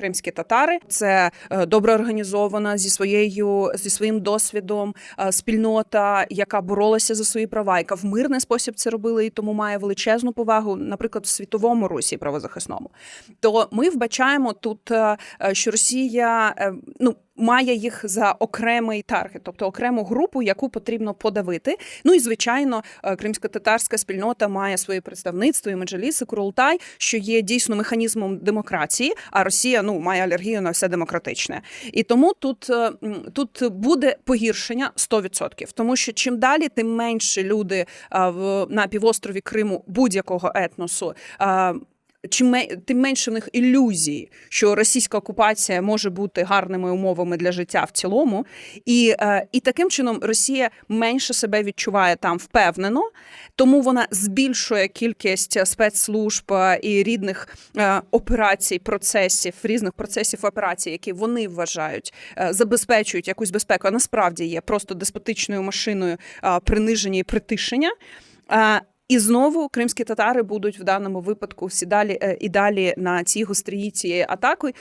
Кримські татари це е, добре організована зі своєю зі своїм досвідом е, спільнота, яка боролася за свої права, яка в мирний спосіб це робила і тому має величезну повагу, наприклад, в світовому русі правозахисному. То ми вбачаємо тут, е, що Росія ну. Має їх за окремий таргет, тобто окрему групу, яку потрібно подавити. Ну і звичайно, кримсько-татарська спільнота має своє представництво і меджаліс, і Курултай, що є дійсно механізмом демократії. А Росія ну має алергію на все демократичне. І тому тут, е, тут буде погіршення 100%. Тому що чим далі, тим менше люди в на півострові Криму будь-якого етносу. Чим тим менше в них ілюзій, що російська окупація може бути гарними умовами для життя в цілому, і, е, і таким чином Росія менше себе відчуває там впевнено, тому вона збільшує кількість спецслужб е, і рідних е, операцій, процесів, різних процесів операцій, які вони вважають е, забезпечують якусь безпеку, а насправді є просто деспотичною машиною е, приниження і притишення. І знову кримські татари будуть в даному випадку всі далі е, і далі на цій гострії цієї атаки,